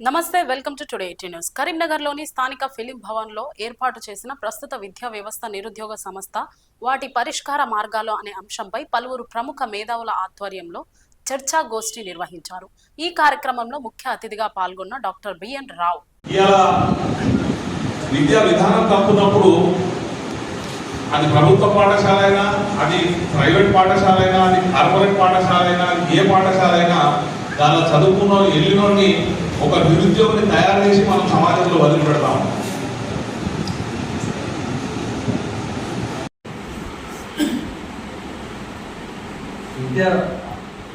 నమస్తే welcome to today eighty news. కరీంనగర్లోని స్థానిక ఫిలిం భవన్లో ఏర్పాటు చేసిన ప్రస్తుత విద్యా వ్యవస్థ నిరుద్యోగ సంస్థ వాటి పరిష్కార మార్గాలు అనే అంశంపై పలువురు ప్రముఖ మేధావుల ఆధ్వర్యంలో చర్చా గోష్ఠి నిర్వహించారు. ఈ కార్యక్రమంలో ముఖ్య అతిథిగా పాల్గొన్న డాక్టర్ బిఎన్ రావు. విద్యా విధానం తప్పునప్పుడు అది ప్రభుత్వ పాఠశాల అయినా అది ప్రైవేట్ పాఠశాల అయినా అది కార్పొరేట్ పాఠశాల అయినా ఏ పాఠశాల అయినా దానిలో చదువుకున్న వెళ్ళినోడిని ఒక నిరుద్యోగిని తయారు చేసి మనం సమాజంలో వదిలిపెడతాం. విద్యా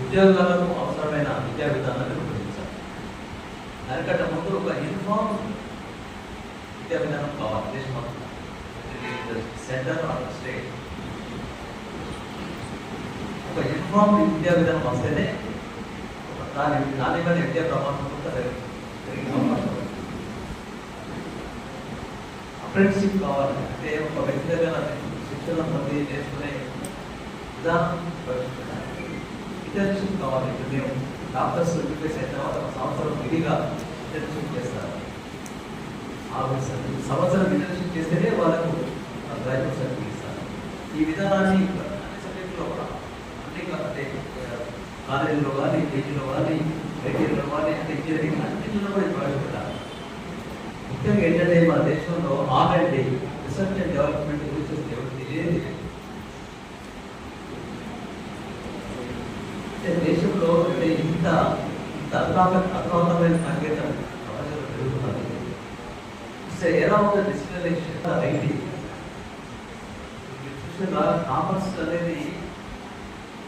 ఉద్యోగాలకు అవసరమైన విద్యా విధానాన్ని రూపొందించాలి దానికంటే ముందు ఒక యూనిఫామ్ విద్యా విధానం కావాలి. దేశం సెంటర్ ఆఫ్ స్టేట్ ఒక యూనిఫామ్ విద్యా విధానం వస్తేనే దాని దాని మీద ఎన్టీఆర్ ప్రమాణం కూడా అప్రెంటిస్షిప్ కావాలి. అంటే ఒక వ్యక్తి దగ్గర శిక్షణ పొంది నేర్చుకునే విధానం ఇంటర్న్షిప్ కావాలి. ఇప్పుడు మేము డాక్టర్స్ రిప్లేస్ అయిన తర్వాత ఒక సంవత్సరం విధిగా ఇంటర్న్షిప్ చేస్తారు ఆ సంవత్సరం ఇంటర్న్షిప్ చేస్తేనే వాళ్ళకు డ్రైవర్ సర్టిఫికేట్ ఇస్తారు ఈ విధానాన్ని అన్ని సబ్జెక్టులో కూడా అన్ని కా- అంటే కాలేజీలో కానీ పీజీలో కానీ ఐటీలో కానీ అంటే ఇంజనీరింగ్ అన్నింటిలో కూడా ఇది ప్రవేశపెట్టాలి. ముఖ్యంగా ఏంటంటే మన దేశంలో ఆర్ రీసెర్చ్ అండ్ డెవలప్మెంట్ గురించి ఎవరు తెలియదు. అంటే దేశంలో అంటే ఇంత ఇంత అర్థాత అర్థవంతమైన సంకేతం ప్రపంచంలో పెరుగుతున్నది. It's era of digitalisation? IT? Commerce అనేది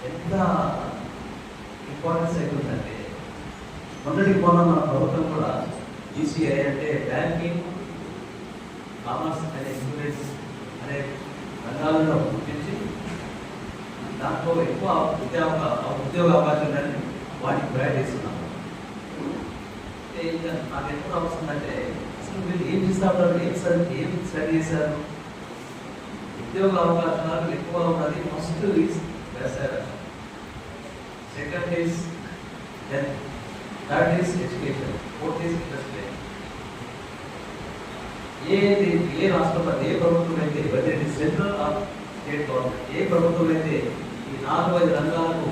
ఎంత ఇంపార్టెన్స్ ఏంటంటే మొన్నటి మొన్న మన ప్రభుత్వం కూడా ఈసీఐ అంటే బ్యాంకింగ్ కామర్స్ అనే ఇన్సూరెన్స్ అనే రంగాలలో గుర్తించి దాంట్లో ఎక్కువ ఉద్యోగ ఉద్యోగ అవకాశాలని వాటికి ప్రయాణ చేస్తున్నాము. ఇంకా నాకు ఎప్పుడు అవసరమంటే అసలు మీరు ఏం చేస్తా ఉన్నారు ఏం సార్ ఏం స్టడీ చేశారు? ఉద్యోగ అవకాశాలు ఎక్కువ ఉన్నది ఫస్ట్ ఈజ్ వ్యవసాయ రంగం second is health third is education fourth is industry ఏ రాష్ట్రంలో ఏ ప్రభుత్వం అయితే whether it is central or state government ఏ ప్రభుత్వం అయితే ఈ నాలుగు ఐదు రంగాలకు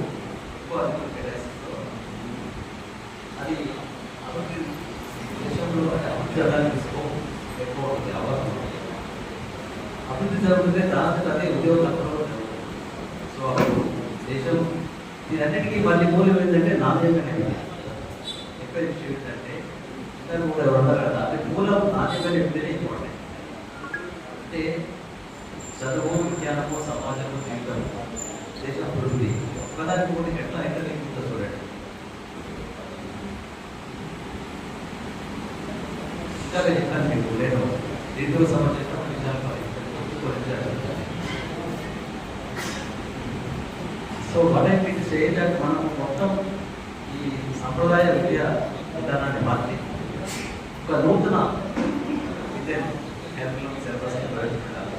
ఎక్కువ అధికం కేటాయిస్తుందో అది అభివృద్ధి దేశంలో అంటే అభివృద్ధి జరగడానికి ఎక్కువ అవకాశం అభివృద్ధి జరుగుతుంటే దాంతో అదే ఉద్యోగ కల్పనలో సో అప్పుడు దేశం దీనన్నిటికీ మళ్ళీ మూలం ఏంటంటే నాణ్యమైన విద్య ఎక్కువ విషయం ఏంటంటే ఇంకా కూడా ఎవరు ఉన్నారు కదా? అది మూలం నాణ్యమైన విద్యనే ఇంపార్టెంట్. అంటే చదువు విజ్ఞానము సమాజము జీవితం దేశ అభివృద్ధి ఒక్కదానికి కూడా ఎట్లా ఎంత లేకుందో చూడండి. ఇంకా నేను చెప్పాను మీకు నేను దీంతో సంబంధించిన విషయాలు గుర్తుకొచ్చాను సో వన్ చేయడానికి మనం మొత్తం ఈ సంప్రదాయ విద్యా విధానాన్ని మార్చి ఒక నూతన విద్య కరికులం సిలబస్ ప్రవేశపెట్టాలి.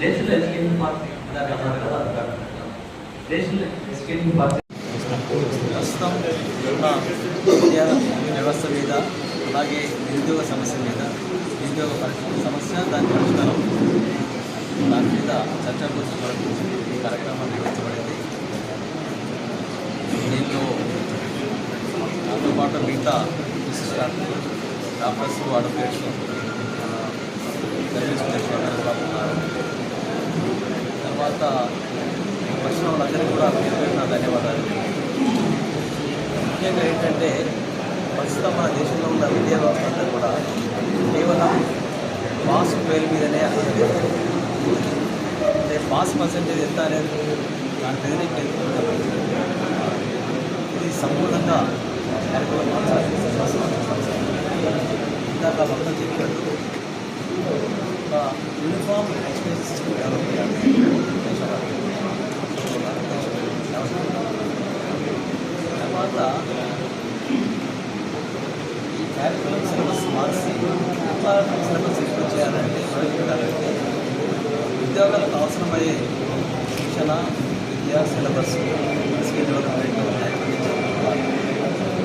నేషనల్ ఎడ్యుకేషన్ పార్టీ ఇందాక అన్నారు కదా అది కాకుండా నేషనల్ ఎడ్యుకేషన్ పార్టీ ప్రస్తుతం ఉన్న విద్యా వ్యవస్థ మీద అలాగే నిరుద్యోగ సమస్య మీద నిరుద్యోగ పరిస్థితి సమస్య దాని పరిష్కారం దాని మీద చర్చ కోసం కొరకు ఈ కార్యక్రమం నిర్వహించబడింది దీంట్లో తర్వాత మిగతా విశిష్టార్థులు డాక్టర్స్ అడ్వకేట్స్ సర్వీస్ తర్వాత వచ్చిన వాళ్ళందరికీ కూడా నా ధన్యవాదాలు. ముఖ్యంగా ఏంటంటే ప్రస్తుతం మన దేశంలో ఉన్న విద్యా వ్యవస్థ అంతా కూడా కేవలం పాస్ పేరు మీదనే అంటే పాస్ పర్సంటేజ్ ఎంత అనేది దాని మీదనే ఇది సంపూర్ణంగా క్యాలిక్యులం ఇందాక మొత్తం చెప్పినట్టు ఒక యూనిఫామ్ ఎడ్యుకేషన్ సిస్టమ్ డెవలప్ చేయాలి దేశంలో. తర్వాత ఈ క్యాలిక్యులం సిలబస్ మార్చి కొత్త సిలబస్ ఎక్కువ చేయాలంటే ప్రవేశపెట్టాలంటే ఉద్యోగాలకు అవసరమయ్యే శిక్షణ విద్య సిలబస్ స్కిల్ డెవలప్మెంట్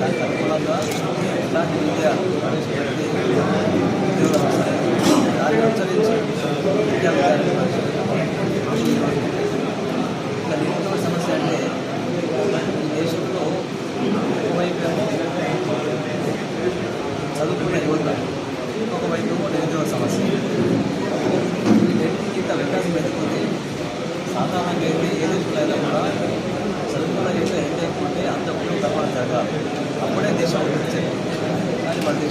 ఎలాంటి విద్య ప్రవేశపెడితే ఉద్యోగాలు వస్తాయి దాన్ని అనుసరించి విద్యా నిరుద్యోగ సమస్య. అంటే ఈ దేశంలో ఒకవైపు చదువుకున్న యువత ఇంకొకవైపు నిరుద్యోగ సమస్య ఈ రెండింటికి వ్యత్యాసం పెట్టుకుంటే సాధారణంగా అయితే ఏ దేశంలో అయినా కూడా చదువుకున్న యువత ఎంత ఎక్కువ ఉంటే అంత ఉపయోగం తప్పని జరగాలి అప్పుడే దేశం అభివృద్ధి చెందుతుంది కానీ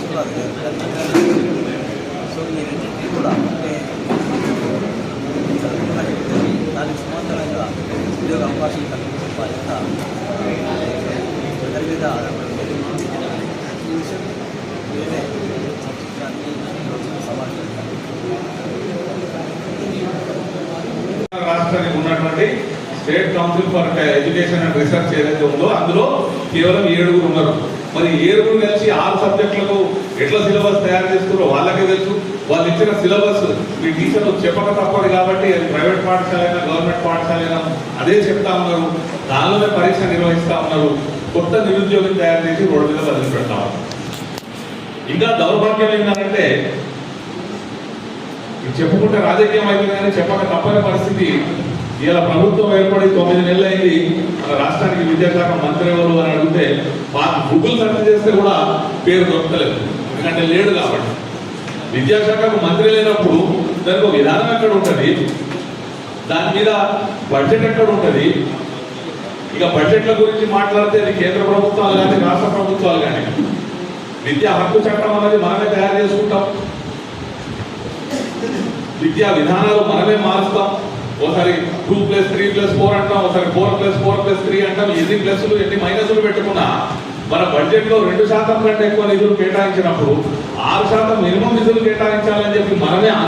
అది సో ఈ రెండింటికి కూడా అంటే దానికి సమాంతరంగా ఉద్యోగ అవకాశం కల్పించే బాధ్యత ప్రజల మీద ఆధారపడి ఈ విషయం సమాజం రాష్ట్రానికి ఉన్నటువంటి state council for education and research ఏదైతే ఉందో అందులో కేవలం ఏడుగురు ఉన్నారు. మరి ఏడుగురు కలిసి ఆరు సబ్జెక్టులకు ఎట్లా సిలబస్ తయారు చేస్తున్నారో వాళ్ళకే తెలుసు. వాళ్ళు ఇచ్చిన సిలబస్ మీ టీచర్లు చెప్పక తప్పదు కాబట్టి అది ప్రైవేట్ పాఠశాల అయినా గవర్నమెంట్ పాఠశాల అయినా అదే చెప్తా ఉన్నారు. దానిలోనే పరీక్ష నిర్వహిస్తా ఉన్నారు. కొత్త నిరుద్యోగం తయారు చేసి రోడ్డు మీద వదిలి పెడతా ఇంకా దౌర్భాగ్యం ఏంటంటే చెప్పుకుంటే రాజకీయం అయితే కానీ చెప్పక తప్పని పరిస్థితి ఇలా ప్రభుత్వం ఏర్పడి తొమ్మిది నెలలు అయింది రాష్ట్రానికి విద్యాశాఖ మంత్రి ఎవరు అని అడిగితే మాకు గూగుల్ సెర్చ్ చేస్తే కూడా పేరు దొరకలేదు. ఎందుకంటే లేడు కాబట్టి. విద్యాశాఖకు మంత్రి లేనప్పుడు దానికి ఒక విధానం ఎక్కడ ఉంటుంది? దాని మీద బడ్జెట్ ఎక్కడ ఉంటుంది? ఇక బడ్జెట్ల గురించి మాట్లాడితే అది కేంద్ర ప్రభుత్వాలు కానీ రాష్ట్ర ప్రభుత్వాలు కానీ. విద్యా హక్కు చట్టం అనేది మనమే తయారు చేసుకుంటాం. విద్యా విధానాలు మనమే ప్లస్ ప్లస్ ఫోర్ అంటాం ఒకసారి four plus four plus three అంటాం ఎన్ని ప్లస్లు ఎన్ని మైనస్లు పెట్టుకున్నా మన బడ్జెట్లో రెండు శాతం కంటే ఎక్కువ నిధులు కేటాయించినప్పుడు ఆరు శాతం మినిమం నిధులు కేటాయించాలని చెప్పి మనమే